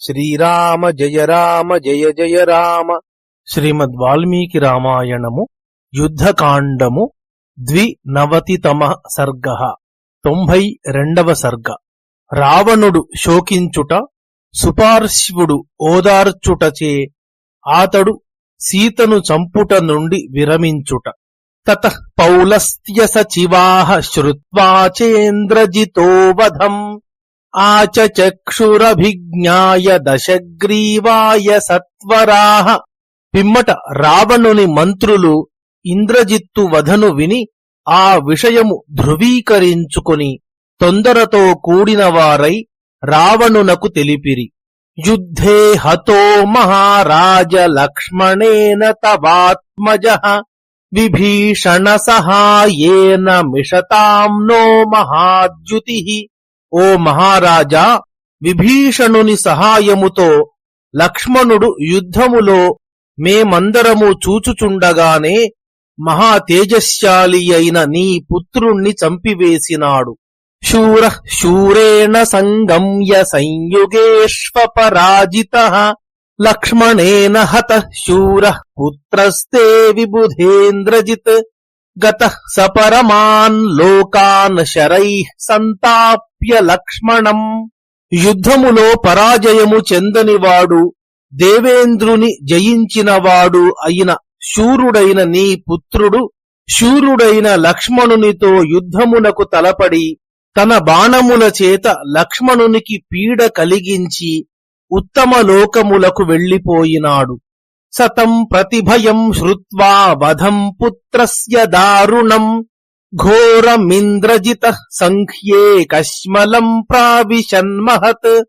శ్రీరామ జయ రామ జయ జయ రామ. శ్రీమద్ వాల్మీకి రామాయణము యుద్ధకాండము ద్వినవతితమ సర్గ. తొంభై రెండవ సర్గ. రావణుడు శోకించుట సుపార్శ్వుడు ఓదార్చుటచే ఆతడు సీతను చంపుట నుండి విరమించుట. తత పౌలస్త్య సచివాహ శ్రుత్వాచేంద్రజితో వధం ఆచచక్షురభిజ్ఞాయ దశగ్రీవాయ సత్వరాహ పిమ్మట రావణుని మంత్రులు ఇంద్రజిత్తు వధను విని ఆ విషయము ధృవీకరించుకుని తొందరతో కూడినవారై రావణునకు తెలిపిరి. యుద్ధే హతో మహారాజ లక్ష్మణేన తవాత్మజ. విభీషణ సహాయేన మిషతాం నో మహాద్యుతి. ఓ మహారాజా విభీషణుని సహాయముతో లక్ష్మణుడు యుద్ధములో మేమందరము చూచుచుండగానే మహా తేజశాలి అయిన నీ పుత్రుణ్ణి చంపివేసినాడు. శూర శూరేణ సంగమ్య సంయుగేష్పరాజిత లక్ష్మణేన హత శూర పుత్రస్తే విబుధేంద్రజిత్ గత సపరమాన్ లోకాన్ శరై సంతాప్య లక్ష్మణం యుద్ధములో పరాజయము చెందనివాడు దేవేంద్రుని జయించినవాడు అయిన శూరుడైన నీ పుత్రుడు। శూరుడైన లక్ష్మణునితో యుద్ధమునకు తలపడి తన బాణముల చేత లక్ష్మణునికి పీడ కలిగించి ఉత్తమ లోకములకు వెళ్ళిపోయినాడు సతం ప్రతిభయం శ్రుత్వా వధం పుత్రస్య దారుణం. ఘోరమింద్రజిత సంఖ్యే కశ్మలం ప్రావిశన్మహత్.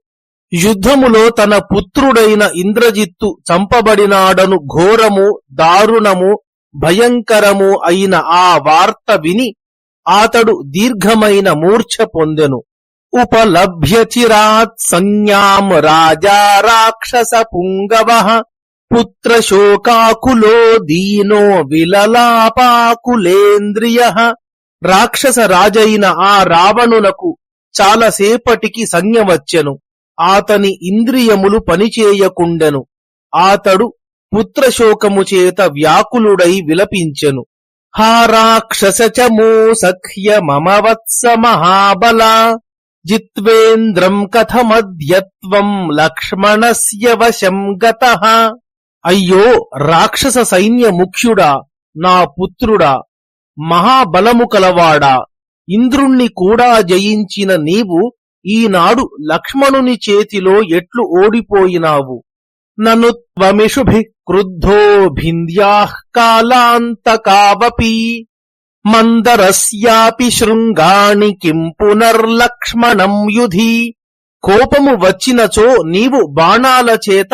యుద్ధములో తన పుత్రుడైన ఇంద్రజిత్తు చంపబడినాడను ఘోరము దారుణము భయంకరము అయిన ఆ వార్త విని ఆతడు దీర్ఘమైన మూర్ఛ పొందెను. ఉపలభ్య చిరాత్ సంజ్ఞాం రాజా రాక్షస పుంగవ. పుత్ర శోకాకులో దీనో విలలాపాకులేంద్రియ. రాక్షస రాజైన ఆ రావణునకు చాలాసేపటికి సంజ్ఞ వచ్చెను. ఆతని ఇంద్రియములు పనిచేయకుండెను. ఆతడు పుత్రశోకము చేత వ్యాకులుడై విలపించెను. హా రాక్షసచమో సఖ్య మమవత్స మహాబల. జిత్వేంద్రం కథమద్యత్వం లక్ష్మణస్య వశం గత. అయ్యో రాక్షస సైన్య ముఖ్యుడా నా పుత్రుడా మహాబలము కలవాడా ఇంద్రుణ్ణి కూడా జయించిన నీవు ఈనాడు లక్ష్మణుని చేతిలో ఎట్లు ఓడిపోయినావు? నను త్వమిషుభి క్రుద్ధో భింద్యాః కాలాంతకావపి మందరస్యాపి శృంగాణి కిం పునర్లక్ష్మణం యుధి. కోపము వచ్చినచో నీవు బాణాల చేత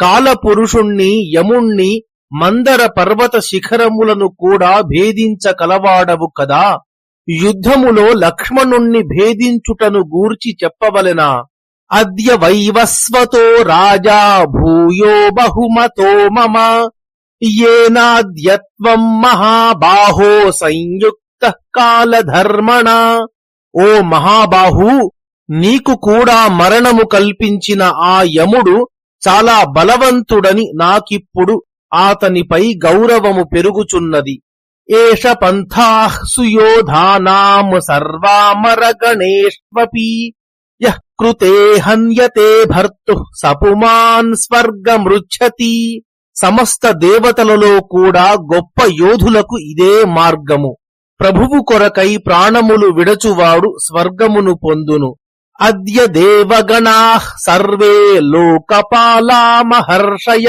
కాలపురుషుణ్ణి యముణ్ణి మందర పర్వత శిఖరములను కూడా భేదించకలవాడవు కదా. యుద్ధములో లక్ష్మణుణ్ణి భేదించుటను గూర్చి చెప్పవలెనా? అద్య వైవస్వతో రాజా భూయో బహుమతో మమ. ఏనాద్యత్వం మహాబాహో సంయుక్త కాలధర్మణ. ఓ మహాబాహు నీకు కూడా మరణము కల్పించిన ఆ యముడు చాలా బలవంతుడని నాకిప్పుడు ఆతనిపై గౌరవము పెరుగుచున్నది. ఏష పంథాః సుయోధానాం సర్వామరగణేష్వపి. యః కృతే హన్యతే భర్తు సపుమాన్ స్వర్గమృచ్చతి సమస్త దేవతలలో కూడా గొప్ప యోధులకు ఇదే మార్గము. ప్రభువు కొరకై ప్రాణములు విడచువాడు స్వర్గమును పొందును. అద్య దేవగణా సర్వే లోకపాలా మహర్షయ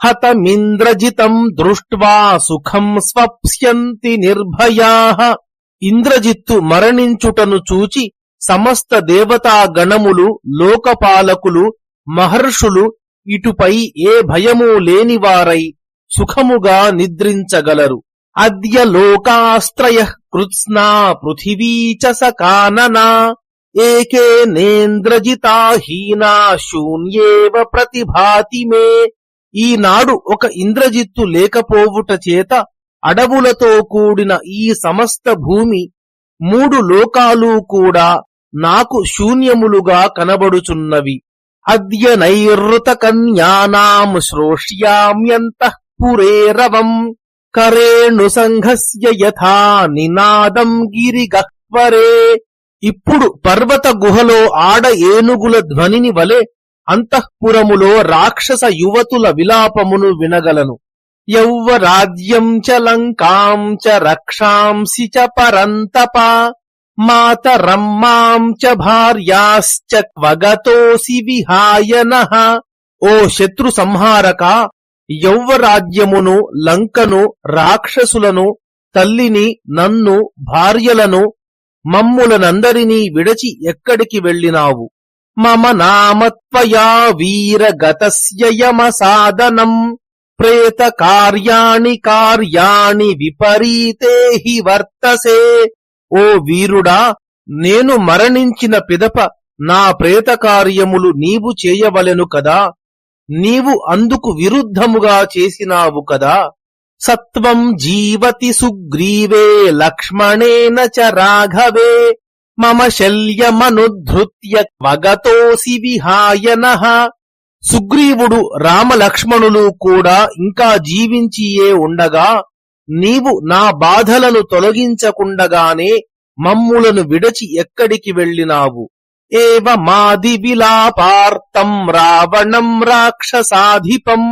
హతమింద్రజితం దృష్ట్వా సుఖం స్వప్స్యంతి నిర్భయా ఇంద్రజిత్తు మరణించుటను చూచి సమస్త దేవతా గణములు లోకపాలకులు మహర్షులు ఇటుపై ఏ భయము లేనివారై సుఖముగా నిద్రించగలరు। అద్య లోకాస్త్రయ కృత్స్నా పృథివీ చ సకాననా ఏకే నేంద్రజితా హీనా శూన్యేవ ప్రతిభాతి మే ఈనాడు ఒక ఇంద్రజిత్తు లేకపోవుట చేత అడవులతో కూడిన ఈ సమస్త భూమి మూడు లోకాలు కూడా నాకు శూన్యములుగా కనబడుచున్నవి. అద్య నైరుత కన్యానాం శ్రోష్యామ్యంతఃపురేరవం కరేణు సంఘస్య యథా నినాదం గిరిగహ్వరే। ఇప్పుడు పర్వత గుహలో ఆడ ఏనుగుల ధ్వనిని వలె అంతఃపురములో రాక్షస యువతుల విలాపమును వినగలను. యౌవరాజ్యం చ లంకాం చ రక్షాంసి చ పరంతప మాతరం మాం చ భార్యాశ్చ క్వగతోసి విహాయనః ఓ శత్రు సంహారక యౌవరాజ్యమును లంకను రాక్షసులను తల్లిని నన్ను భార్యలను మమ్ములనందరినీ విడచి ఎక్కడికి వెళ్ళినావు? మమ నామత్వయా వీరగతస్య యమ సాధనం. ప్రేత కార్యాణి కార్యాణి విపరీతే హి వర్తసే. ఓ వీరుడా నేను మరణించిన పిదప నా ప్రేత కార్యములు నీవు చేయవలెను కదా? నీవు అందుకు విరుద్ధముగా చేసినావు కదా? సత్వం జీవతి సుగ్రీవే లక్ష్మణేన చ రాఘవే. మమ శల్యమనుధృత్య వగతోసి విహాయన సుగ్రీవుడు రామలక్ష్మణులు కూడా ఇంకా జీవించియే ఉండగా నీవు నా బాధలను తొలగించకుండగానే మమ్ములను విడచి ఎక్కడికి వెళ్ళినావు? ఏవ మాది విలాపార్తం రావణం రాక్షసాధిపం.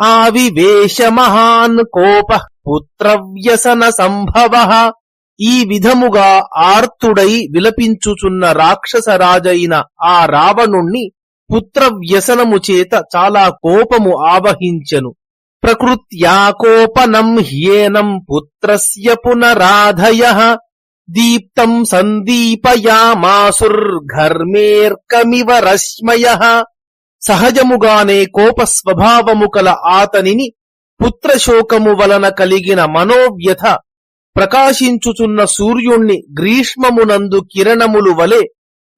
ఆవివేశ మహాన్ కోప పుత్రవ్యసన సంభవ ఈ విధముగా ఆర్తుడై విలపించుచున్న రాక్షసరాజైన ఆ రావణుణ్ణి పుత్రవ్యసనము చేత చాలా కోపము ఆవహించెను. ప్రకృత్యా కోపనం హ్యేనం పుత్రస్య పునరాధయ. దీప్తం సందీపయామాసుర్ఘర్మేర్కమివ రశ్మయ. సహజముగానే కోప స్వభావము కల ఆతనిని పుత్రశోకము వలన కలిగిన మనోవ్యథ ప్రకాశించుచున్న సూర్యుణ్ణి గ్రీష్మమునందు కిరణములు వలె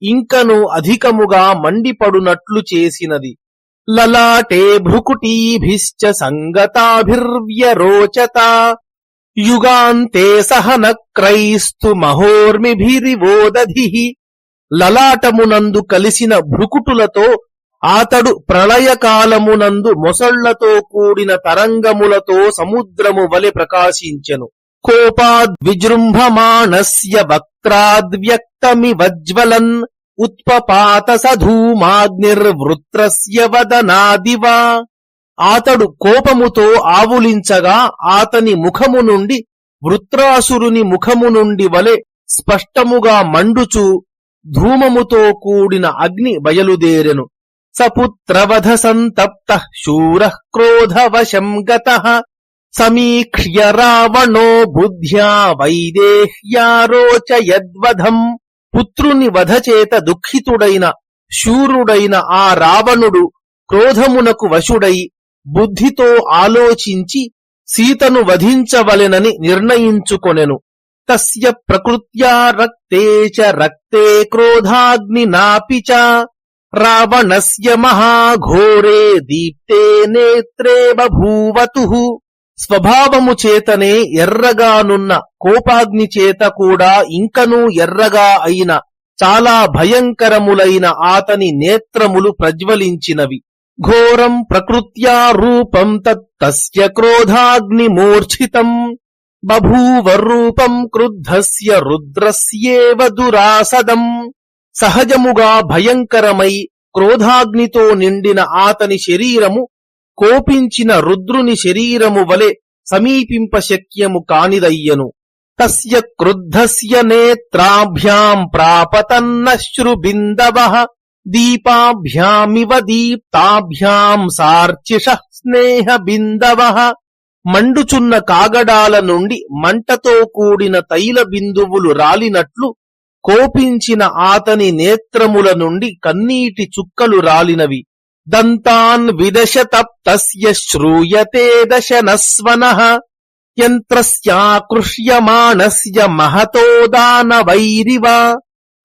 ఇంకను అధికముగా మండిపడునట్లు చేసినది. లలాటే భృకుటీభిశ్చ సంగతాభిర్వ్యరోచత. యుగాంతే సహన క్రైస్తు మహోర్మిభిరివోదధి. లలాటమునందు కలిసిన భృకుటులతో ఆతడు ప్రళయకాలమునందు మొసళ్ళతో కూడిన తరంగములతో సముద్రము వలె ప్రకాశించెను. కోపాద్విజృంభమాణస్య వక్త్రాద్వ్యక్తమివజ్వలన్ ఉత్పపాత సధూమాగ్నిర్వృత్రస్య వదనాదివా. ఆతడు కోపముతో ఆవులించగా ఆతని ముఖము నుండి వృత్రాసురుని ముఖము నుండి వలె స్పష్టముగా మండుచు ధూమముతో కూడిన అగ్ని బయలుదేరెను. సపుత్రవధ సంతప్త శూర క్రోధవశం గత సమీక్ష్య రావణో బుద్ధ్యా వైదేహ్యారోచయద్వధం పుత్రుని వధచేత దుఃఖితుడైన శూరుడైన ఆ రావణుడు క్రోధమునకు వశుడై బుద్ధితో ఆలోచించి సీతను వధించవలెనని నిర్ణయించుకొనెను తస్య ప్రకృత్యా రక్తే చ రక్తే క్రోధాగ్ని నాపి చ రావణస్య మహాఘోరే దీప్తే నేత్రే బభూవతు స్వభావము చేతనే ఎర్రగానున్న కోపాగ్ని చేత కూడా ఇంకనూ ఎర్రగా అయిన చాలా భయంకరములైన ఆతని నేత్రములు ప్రజ్వలించినవి. ఘోరం ప్రకృత్యా రూపం తస్య క్రోధాగ్ని మూర్ఛితం బభూవ రూపం క్రుద్ధస్య రుద్రస్యేవ దురాసదం. సహజముగా భయంకరమై క్రోధాగ్నితో నిండిన ఆతని శరీరము కోపించిన రుద్రుని శరీరము వలె సమీపింప శక్యము కానిదయ్యను. తస్య క్రుద్ధస్య నేత్రాభ్యాం ప్రాపతన్నశ్రుబిందవ దీపాభ్యామివ దీప్తాభ్యాం సార్చిష స్నేహ బిందవ మండుచున్న కాగడాల నుండి మంటతో కూడిన తైల బిందువులు రాలినట్లు కోపించిన ఆతని నేత్రముల నుండి కన్నీటి చుక్కలు రాలినవి. దంతాన్ విదశత తస్య శ్రూయతే దశనస్వనః. యంత్రస్యాకృష్యమాణస్య మహతో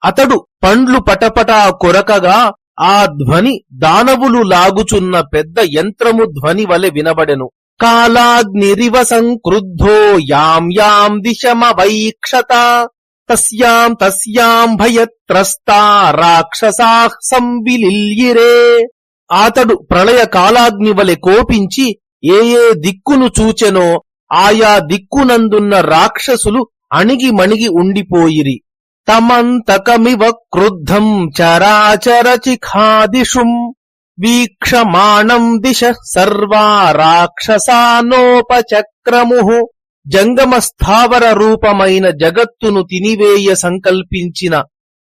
అతడు పండ్లు పటపటా కొరకగా ఆ ధ్వని దానవులు లాగుచున్న పెద్ద యంత్రము ధ్వని వలె వినబడెను. కాలాగ్నిరివ సంక్రుద్ధో యాం యాం దిశమవైక్షత. తస్యాం తస్యాం భయత్రస్తా రాక్షసాః సంవిలిల్యిరే. ఆతడు ప్రళయ కాలాగ్ని వలె కోపించి ఏ ఏ దిక్కును చూచెనో ఆయా దిక్కునందున్న రాక్షసులు అణిగి మణిగి ఉండిపోయిరి. తమంతకమివ క్రుద్ధం చరాచర చిఖాదిషుం. వీక్షమాణం దిశ సర్వా రాక్షసానోపచక్రము. జంగమ స్థావర రూపమైన జగత్తును తినివేయ సంకల్పించిన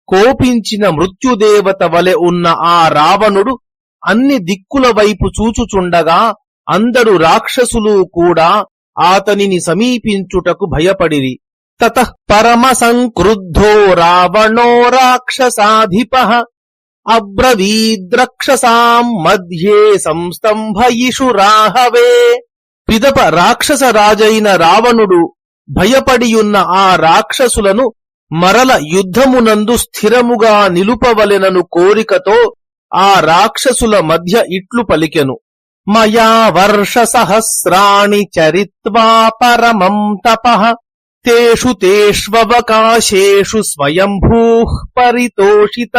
కోపించిన మృత్యుదేవత వలె ఉన్న ఆ రావణుడు అన్ని దిక్కుల వైపు చూచుచుండగా అందరు రాక్షసులు కూడా ఆతనిని సమీపించుటకు భయపడిరి. తత పరమ సంక్రుద్ధో రావణో రాక్షసాధిప అబ్రవీద్రక్షసాం మధ్యే సంస్తంభయిషు రాహవే. పిదప రాక్షస రాజైన రావణుడు భయపడియున్న ఆ రాక్షసులను మరల యుద్ధమునందు స్థిరముగా నిలుపవలెనను కోరికతో ఆ రాక్షసుల మధ్య ఇట్లు పలికెను. మయా వర్ష సహస్రాణి చరిత్వా పరమం తపః తేషు తేష్వవకాశేషు స్వయంభూ పరితోషిత.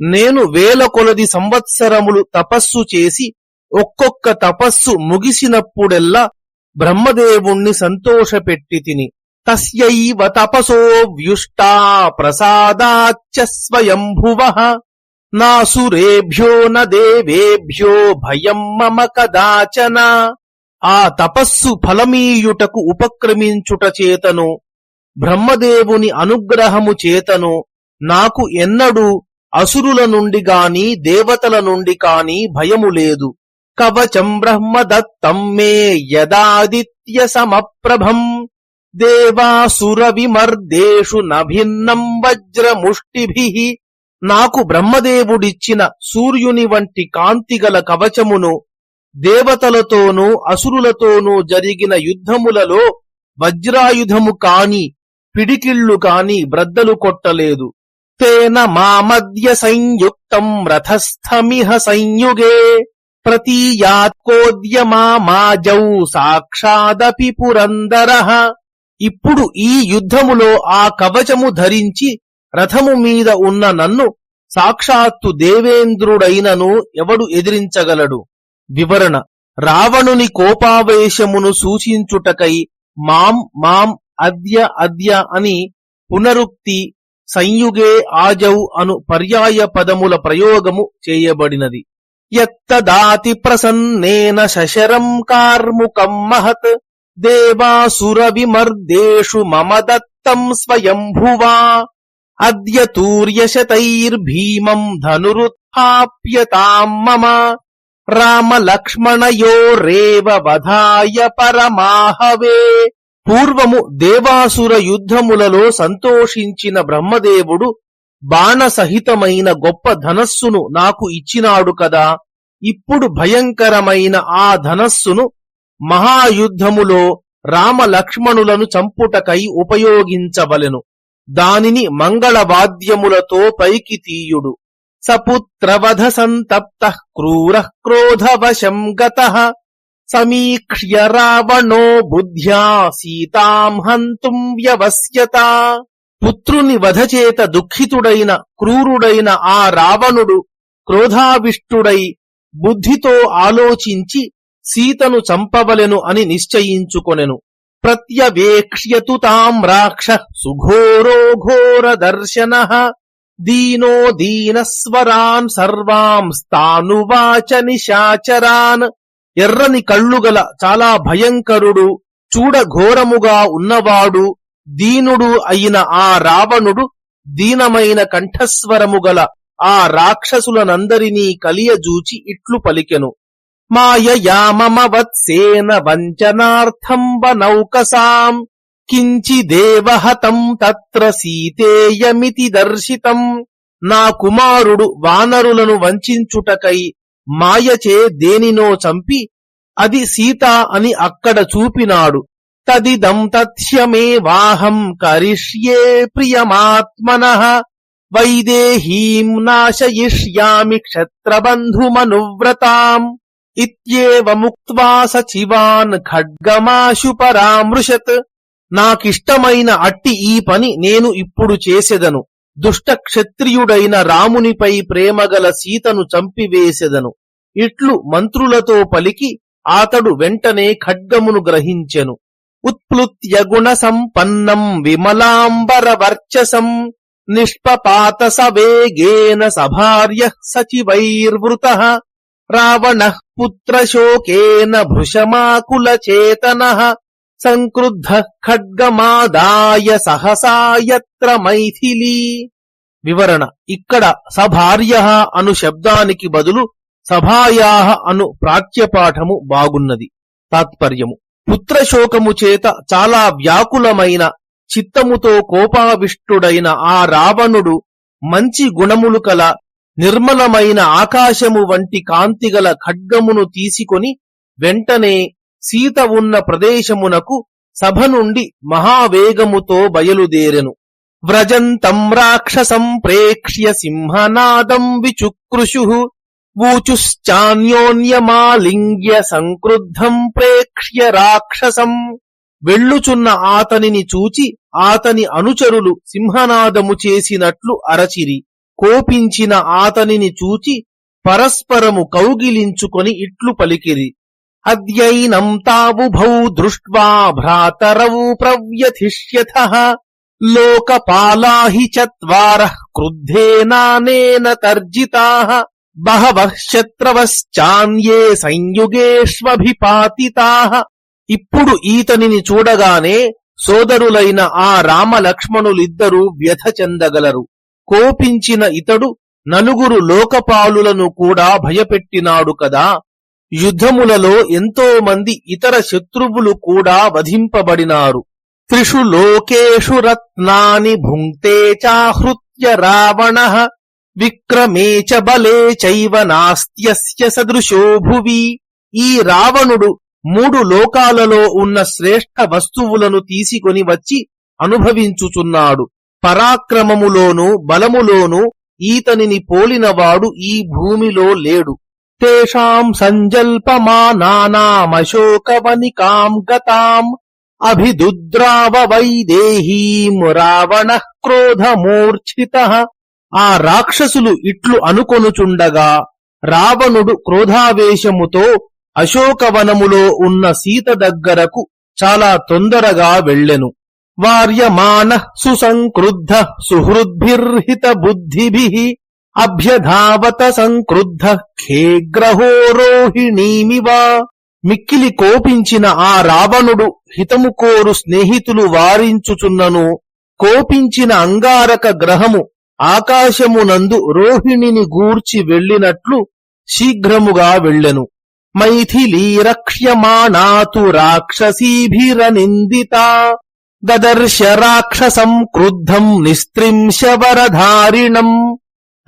నేను వేల కొలది సంవత్సరములు తపస్సు చేసి ఒక్కొక్క తపస్సు ముగిసినప్పుడెల్లా బ్రహ్మదేవుణ్ణి సంతోషపెట్టి తిని తస్యైవ తపసో వ్యుష్టా ప్రసాదాచ్చ స్వయంభువ. నాసురేభ్యో న దేవేభ్యో భయం మమ కదాచన. ఆ తపస్సు ఫలమీయుటకు ఉపక్రమించుట చేతను బ్రహ్మదేవుని అనుగ్రహము చేతను నాకు ఎన్నడూ అసురుల నుండి గాని దేవతల నుండి కాని భయము లేదు. కవచం బ్రహ్మదత్తం మే యదాదిత్య సమప్రభం దేవాసుర విమర్దేషు నభిన్నం వజ్రముష్టిభి. నాకు బ్రహ్మదేవుడిచ్చిన సూర్యుని వంటి కాంతిగల కవచమును దేవతలతోనూ అసురులతోనూ జరిగిన యుద్ధములలో వజ్రాయుధము కాని పిడికిళ్ళు కాని బ్రద్దలు కొట్టలేదు. తేన మామద్య సంయుక్తం రథస్థమిహ సంయుగే. ప్రతీయాత్కోద్యమాజౌ సాక్షాదపి పురందర. ఇప్పుడు ఈ యుద్ధములో ఆ కవచము ధరించి రథము మీద ఉన్న నన్ను సాక్షాత్తు దేవేంద్రుడైనను ఎవడు ఎదిరించగలడు? వివరణ. రావణుని కోపావేశమును సూచించుటకై మాం మాం అద్య అద్య అని పునరుక్తి సంయుగే ఆజౌ అను పర్యాయ పదముల ప్రయోగము చేయబడినది. ఎత్తదాతి ప్రసన్నేన శశరం కార్ముకం మహత్ దేవాసుర విమర్దేషు మమ దత్తం స్వయంభువా అద్య తూర్యశతైర్భీమం ధనురుత్థాప్యతాం మమ రామలక్ష్మణయోరేవ వధాయ పరమాహవే. పూర్వము దేవాసుర యుద్ధములలో సంతోషించిన బ్రహ్మదేవుడు బాణసహితమైన గొప్ప ధనస్సును నాకు ఇచ్చినాడు కదా ఇప్పుడు భయంకరమైన ఆ ధనస్సును మహాయుద్ధములో రామలక్ష్మణులను చంపుటకై ఉపయోగించవలెను. దానిని మంగళవాద్యములతో పైకి తీయుడు. సపుత్రవధ సంతప్త క్రూర క్రోధవశం గత సమీక్ష్య రావణో బుద్ధ్యా సీతాం హంతుం వ్యవస్యత పుత్రుని వధచేత దుఃఖితుడైన క్రూరుడైన ఆ రావణుడు క్రోధావిష్టుడై బుద్ధితో ఆలోచించి సీతను చంపవలెను అని నిశ్చయించుకొనెను. ప్రత్యవేక్ష్యతు తాం రాక్ష సుఘోరో ఘోర దర్శన దీనో దీనస్వరాన్ సర్వాం స్థానువాచ నిశాచరాన్ ఎర్రని కళ్ళుగల చాలా భయంకరుడు చూడఘోరముగా ఉన్నవాడు దీనుడు అయిన ఆ రావణుడు దీనమైన కంఠస్వరము గల ఆ రాక్షసులనందరినీ కలియజూచి ఇట్లు పలికెను. మాయయామమవత్సేన వంచనార్థం వనౌకసాం కించిదేవహతం తత్ర సీతేయమితి దర్శితం. నా కుమారుడు వానరులను వంచుటకై మాయచే దేనినో చంపి అది సీత అని అక్కడ చూపినాడు. తదిదం తథ్యమే వాహం కరిష్యే ప్రియమాత్మన. వైదేహీం నాశయిష్యామి క్షత్రబంధుమనువ్రతాం. ఇత్యేవముక్త్వా సచివాన్ ఖడ్గమాశు పరామృశత్. నాకిష్టమైన అట్టి ఈ పని నేను ఇప్పుడు చేసెదను. దుష్ట క్షత్రియుడైన రామునిపై ప్రేమగల సీతను చంపివేసెదను. ఇట్లు మంత్రులతో పలికి అతడు వెంటనే ఖడ్గమును గ్రహించెను. ఉత్ప్లుత్య గుణ సంపన్నం విమలాంబర వర్చసం నిష్పపాత సవేగేన సభార్య సచివైర్వృత రావణ పుత్రశోకేన భృశమాకుల చేతన సంక్రుద్ధ ఖడ్గమాదాయ సహసాయత్ర మైథిలీ. వివరణ ఇక్కడ సభార్య అను శబ్దానికి బదులు సభాయా అను ప్రాచ్యపాఠము బాగున్నది. తాత్పర్యము. పుత్రశోకము చేత చాలా వ్యాకులమైన చిత్తముతో కోపావిష్టుడైన ఆ రావణుడు మంచి గుణములు కల నిర్మలమైన ఆకాశము వంటి కాంతిగల ఖడ్గమును తీసుకొని వెంటనే సీత ఉన్న ప్రదేశమునకు సభ నుండి మహావేగముతో బయలుదేరెను. వ్రజంతం రాక్షసం ప్రేక్ష్య సింహనాదం విచుక్రుషు ఊచుశ్చాన్యోన్యమాలింగ్య సంక్రుద్ధం ప్రేక్ష్య రాక్షసం వెళ్ళుచున్న ఆతనిని చూచి ఆతని అనుచరులు సింహనాదము చేసినట్లు అరచిరి. కోపించిన ఆతనిని చూచి పరస్పరము కౌగిలించుకొని ఇట్లు పలికిరి. అద్యైనం తావుభౌ దృష్ట్వా భ్రాతరౌ ప్రవ్యథిష్యథ లోకపాలాహి చత్వార క్రుద్ధేనానేన తర్జితా. బహవః శత్రవశ్చాన్యే సంయుగేష్వభిపాతితా ఇప్పుడు ఈతనిని చూడగానే సోదరులైన ఆ రామలక్ష్మణులిద్దరూ వ్యథ చెందగలరు కోపించిన ఇతడు నలుగురు లోకపాలులను కూడా భయపెట్టినాడు కదా। యుద్ధములలో ఎంతో మంది ఇతర శత్రువులు కూడా వధింపబడినారు। త్రిషు లోకేషు రత్నాని భుంక్తే చాహృత్య రావణ। విక్రమే చ బలే చైవ నాస్త్యస్య సదృశో భువి. ఈ రావణుడు మూడు లోకాలలో ఉన్న శ్రేష్ఠ వస్తువులను తీసుకొని వచ్చి అనుభవించుచున్నాడు. పరాక్రమములోను బలములోను ఈతనిని పోలినవాడు ఈ భూమిలో లేడు. తేషాం సంజల్పమానానామశోకవనికాం గతాం. అభిదుద్రావ వైదేహీం రావణ క్రోధమూర్ఛిత. ఆ రాక్షసులు ఇట్లు అనుకొనుచుండగా రావణుడు క్రోధావేశముతో అశోకవనములో ఉన్న సీత దగ్గరకు చాలా తొందరగా వెళ్ళెను. వార్యమాన సుసంక్రుద్ధ సుహృద్భిర్హిత బుద్ధిభి అభ్యధావత సంక్రుద్ధ ఖేగ్రహోరోహిణీమివా మిక్కిలి కోపించిన ఆ రావణుడు హితము కోరు స్నేహితులు వారించుచున్నను. కోపించిన అంగారక గ్రహము ఆకాశమునందు రోహిణిని గూర్చి వెళ్ళినట్లు శీఘ్రముగా వెళ్ళెను. మైథిలీ రక్ష్యమాణాతు రాక్షసీభిరనిందిత. దదర్శ రాక్షసం క్రుద్ధం నిస్త్రింశవరధారిణం.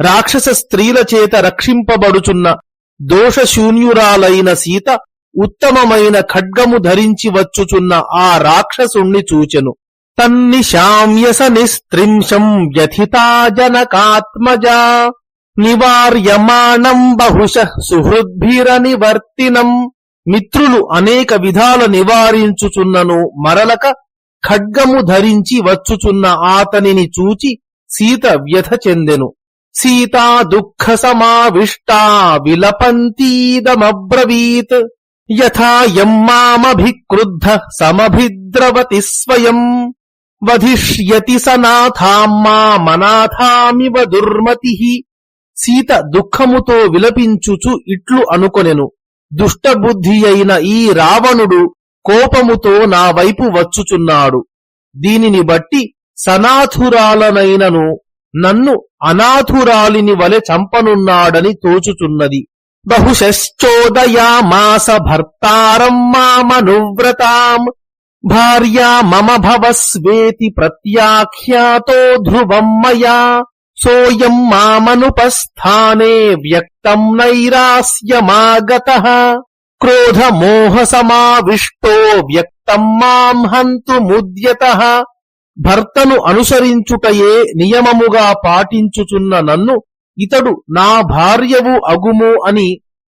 రాక్షస స్త్రీల చేత రక్షింపబడుచున్న దోషశూన్యురాలైన సీత ఉత్తమమైన ఖడ్గము ధరించి వచ్చుచున్న ఆ రాక్షసుణ్ణి చూచెను. తన్నిశామ్యస నిస్త్రింశం వ్యథితా జనకాత్మజా నివార్యమాణం బహుశ సుహృద్భిరనివర్తినం మిత్రులు అనేక విధాల నివారించుచున్నను మరలక ఖడ్గము ధరించి వచ్చుచున్న ఆతనిని చూచి సీత వ్యథ చెందెను. సీతా దుఃఖ సమావిష్టా విలపంతీదమబ్రవీత్. యథా మామభిక్రుద్ధ సమభిద్రవతి స్వయం. వధిష్యతి సనాథాం మనాథామివ దుర్మతి. సీత దుఃఖముతో విలపించుచు ఇట్లు అనుకొనెను. దుష్టబుద్ధి అయిన ఈ రావణుడు కోపముతో నా వైపు వచ్చుచున్నాడు. దీనిని బట్టి సనాథురాలనైనను నన్ను అనాథురాలిని వలె చంపనున్నాడని తోచుచున్నది. బహుశ్చోదయామాస భర్తారం మామనువ్రతాం భార్యా మమ భవస్వేతి ప్రత్యాఖ్యాతో ధ్రువం మయా సోయం మామనుపస్థానే వ్యక్తం నైరాస్యమాగత. క్రోధమోహ సమావిష్టో వ్యక్తం మాం హంతుముద్యత భర్తను అనుసరించుటయే నియమముగా పాటించుచున్న నన్ను ఇతడు నా భార్యవు అగుము అని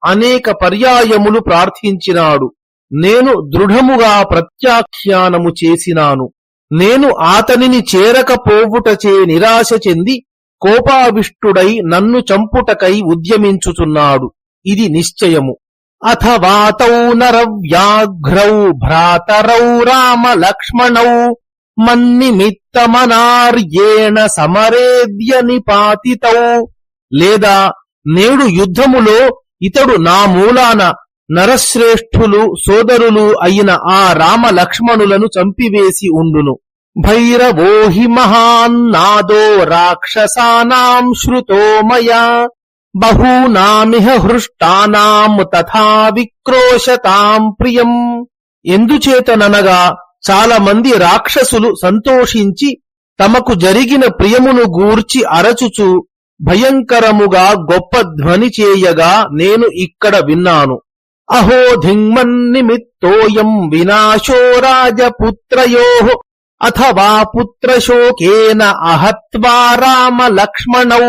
అనేక పర్యాయములు ప్రార్థించినాడు. నేను దృఢముగా ప్రత్యాఖ్యానము చేసినాను. నేను ఆతనిని చేరకపోవుటచే నిరాశ చెంది కోపావిష్టుడై నన్ను చంపుటకై ఉద్యమించుచున్నాడు. ఇది నిశ్చయము. అథవాతౌ నరవ్యాఘ్రౌ భ్రాతరౌ రామ లక్ష్మణౌ మన్నిమిత్తమనార్యేణ సమరేద్య నిపాతితౌ. లేదా నేడు యుద్ధములో ఇతడు నా మూలాన నరశ్రేష్ఠులు సోదరులు అయిన ఆ రామ లక్ష్మణులను చంపివేసి ఉండును. భైరవోహి మహాన్నాదో రాక్షసానాం శ్రుతో మయా బహూనామిహ హృష్టానాం తథా విక్రోశతాం ప్రియం. ఎందుచేతననగా చాలా మంది రాక్షసులు సంతోషించి తమకు జరిగిన ప్రియమును గూర్చి అరచుచు భయంకరముగా గొప్ప ధ్వని చేయగా నేను ఇక్కడ విన్నాను. అహో ధింమన్నిమిత్తోయం వినాశో రాజపుత్రయో అథవా పుత్రశోకేన అహత్వా రామ లక్ష్మణౌ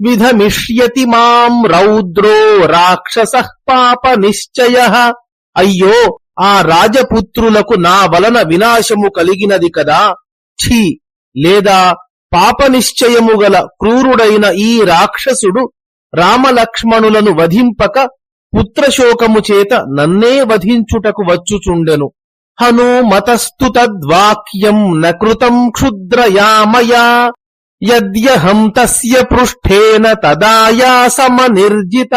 విధమిష్యతి మాం రౌద్రో రాక్షస పాప నిశ్చయ అయ్యో ఆ రాజపుత్రులకు నా వలన వినాశము కలిగినది కదా. ఛీ లేదా పాప నిశ్చయము గల క్రూరుడైన ఈ రాక్షసుడు రామలక్ష్మణులను వధింపక పుత్రశోకము చేత నన్నే వధించుటకు వచ్చుచుండెను. హనుమతస్తు తద్వాక్యం నృతం క్షుద్రయామయా యద్యహం తస్య పృష్ఠేన తదాయాసమనిర్జిత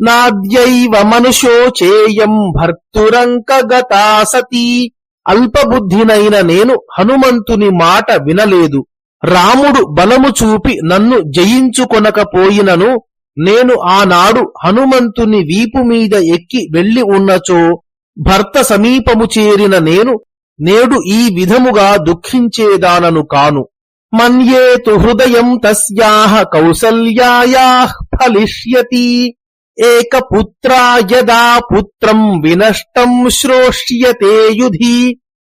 నాద్యైవ మనుషోచేయం భర్తురంకగతా సతీ. అల్పబుద్ధినైన నేను హనుమంతుని మాట వినలేదు. రాముడు బలము చూపి నన్ను జయించుకొనకపోయినను నేను ఆనాడు హనుమంతుని వీపు మీద ఎక్కి వెళ్ళి ఉన్నచో భర్త సమీపము చేరిన నేను నేడు ఈ విధముగా దుఃఖించేదానను కాను. మన్యేతు హృదయం తస్యాహ కౌసల్యాయా ఫలిష్యతి ఏకపుత్రా యదా పుత్రం వినష్టం శ్రోష్యతే యుధి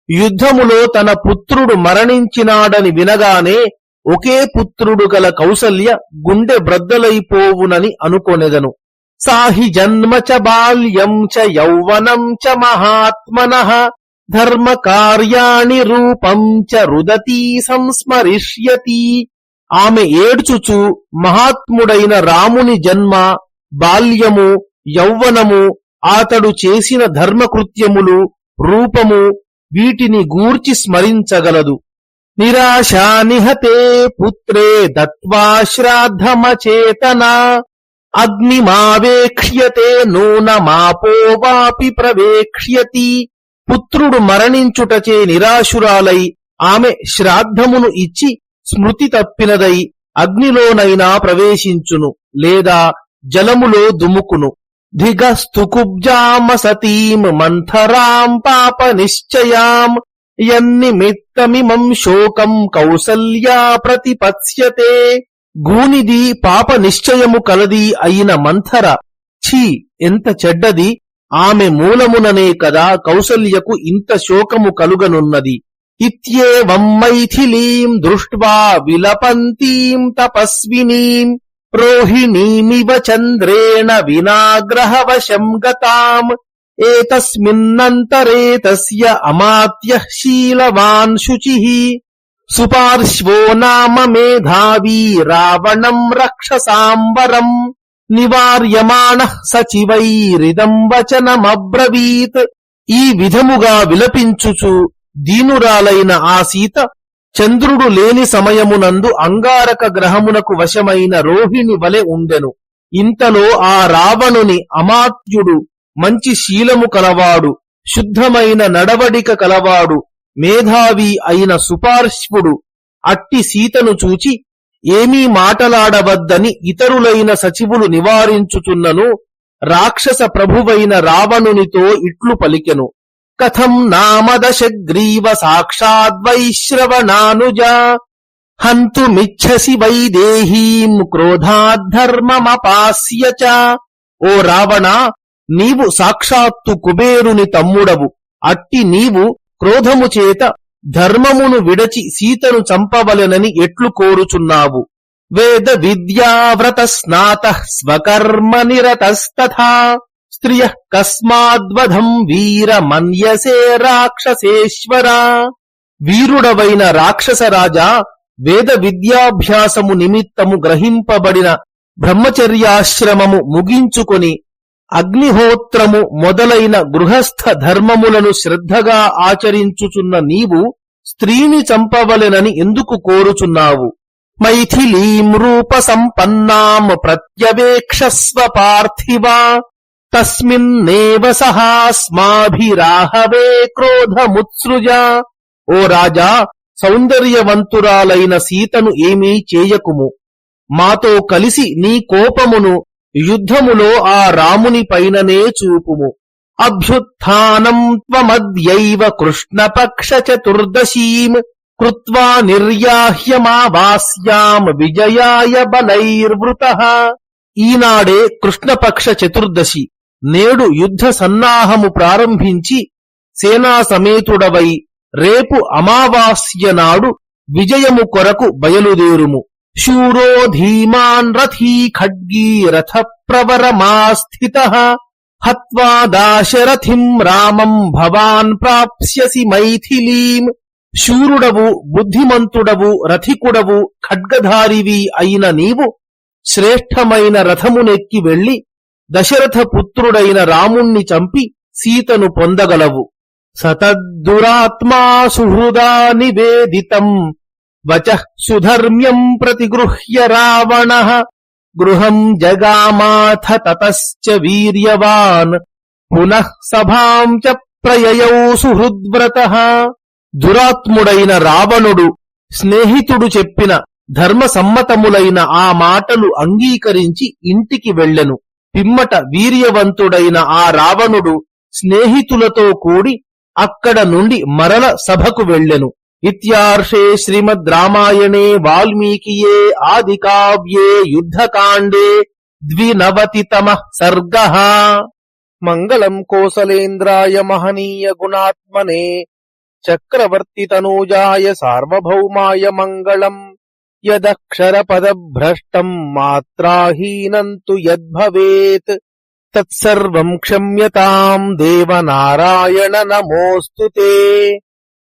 యుద్ధములో తన పుత్రుడు మరణించినాడని వినగానే ఒకే పుత్రుడు గల కౌసల్య గుండె బ్రద్దలైపోవునని అనుకొనెదను. సాహి జన్మ చ బాల్యం చ యౌవనం చ మహాత్మన ధర్మ కార్యాణి రూపం చ రుదతీ సంస్మరిష్యతి. ఆమె ఏడ్చుచు మహాత్ముడైన రాముని జన్మ బాల్యము యౌవనము అతడు చేసిన ధర్మకృత్యములు రూపము వీటిని గూర్చి స్మరించగలదు. నిరాశా నిహతే పుత్రే దత్వా శ్రాద్ధమచేతనా అగ్నిమావేక్ష్యతే నూనమాపో వాపి ప్రవేక్ష్యతి పుత్రుడు మరణించుటచే నిరాశురాలై ఆమె శ్రాద్ధమును ఇచ్చి స్మృతి తప్పినదై అగ్నిలోనైనా ప్రవేశించును లేదా జలములో దుముకును. దిగస్తుకుబ్జామ సతీం మంథరాం పాప నిశ్చయాం యన్నిమిత్తమిమం శోకం కౌసల్యా ప్రతిపత్స్యతే గూనిది పాప నిశ్చయము కలది అయిన మంథర ఛీ ఎంత చెడ్డది! ఆమె మూలముననే కదా కౌసల్యకు ఇంత శోకము కలుగనున్నది. ఇత్యేవం మైథిలీం దృష్ట్వా విలపంతీం తపస్వినీం రోహిణీమివ చంద్రేణ వినాగ్రహవశం గతాం। ఏతస్మిన్నంతరే తస్య అమాత్య శీలవాన్ శుచిః సుపార్శ్వో నామ మేధావీ రావణం రక్షసాంబరం నివార్యమాణ సచివైరిదం వచనమబ్రవీత్ ఈ విధముగా విలపించుచు దీనురాలైన ఆ సీత చంద్రుడు లేని సమయమునందు అంగారక గ్రహమునకు వశమైన రోహిణి వలె ఉండెను ఇంతలో ఆ రావణుని అమాత్యుడు మంచి శీలము కలవాడు శుద్ధమైన నడవడిక కలవాడు మేధావి అయిన సుపార్శ్వుడు అట్టి సీతను చూచి ఏమీ మాటలాడవద్దని ఇతరులైన సచివులు నివారించుచున్నను రాక్షస ప్రభువైన రావణునితో ఇట్లు పలికెను. కథం నామదశగ్రీవ సాక్షాద్వైశ్రవణానుజ హంతుమిచ్చసి వైదేహీం క్రోధాద్ధర్మమపాస్య ఓ రావణ నీవు సాక్షాత్తు కుబేరుని తమ్ముడవు. అట్టి నీవు క్రోధము చేత ధర్మమును విడచి సీతను చంపవలెనని ఎట్లు కోరుచున్నావు. వేద విద్యావ్రత స్నాత స్వకర్మ నిరతస్తథా. స్త్రియ కస్మాద్వధం వీర మన్యసే రాక్షసేశ్వరా. వీరుడవైన రాక్షసరాజా వేద విద్యాభ్యాసము నిమిత్తము గ్రహింపబడిన బ్రహ్మచర్యాశ్రమము ముగించుకొని అగ్నిహోత్రము మొదలైన గృహస్థ ధర్మములను శ్రద్ధగా ఆచరించుచున్న నీవు స్త్రీని చంపవలెనని ఎందుకు కోరుచున్నావు? మైథిలీం రూప సంపన్నాం ప్రత్యవేక్షస్వ పార్థివా తస్మిన్నేవ సహాస్మాభిరాహవే క్రోధముత్సృజ. ఓ రాజా సౌందర్యవంతురాలైన సీతను ఏమీ చేయకుము. మాతో కలిసి నీ కోపమును యుద్ధములో ఆ రాముని పైననే చూపుము. అభ్యుత్థానం త్వమద్యైవ కృష్ణపక్ష చతుర్దశీం కృత్వా నిర్యాహ్యమావాస్యాం విజయాయ బలైర్వృత. ఈనాడే కృష్ణపక్ష చతుర్దశి. నేడు యుద్ధ సన్నాహము ప్రారంభించి సేనా సమేతుడవై రేపు అమావాస్య నాడు విజయము కొరకు బయలుదేరుము. శూరో ధీమాన్ రథీ ఖడ్గీ రథ ప్రవరమాస్థిత హత్వా దాశరథిం రామం భవాన్ ప్రాప్స్యసి మైథిలీం శూరుడవు బుద్ధిమంతుడవు రథికుడవు ఖడ్గధారివి అయిన నీవు శ్రేష్టమైన రథమునెక్కి వెళ్ళి దశరథ పుత్రుడైన రాముణ్ణి చంపి సీతను పొందగలవు. సతద్దురాత్మా సుహృదా నివేదితం. వచ సుధర్మ్యం ప్రతిగృహ్య రావణ గృహం జగామాథ తతశ్చ వీర్యవాన్ పునః సభాం చ ప్రయయౌ సుహృద్వ్రత. దురాత్ముడైన రావణుడు స్నేహితుడు చెప్పిన ధర్మసమ్మతములైన ఆ మాటలు అంగీకరించి ఇంటికి వెళ్ళెను. పిమ్మట వీర్యవంతుడైన ఆ రావణుడు స్నేహితులతో కూడి అక్కడ నుండి మరల సభకు వెళ్ళెను. ఇత్యార్షే శ్రీమద్ రామాయణే వాల్మీకియే ఆది కావ్యే యుద్ధకాండే ద్వినవతితమ సర్గ మంగళం కోసలేంద్రాయ మహనీయ గుణాత్మనే చక్రవర్తి తనూజాయ సార్వభౌమాయ మంగళం యదక్షర పదభ్రష్టం మాత్రాహీనంతు యద్భవేత్ తత్సర్వం క్షమ్యతాం దేవనారాయణ నమోస్తుతే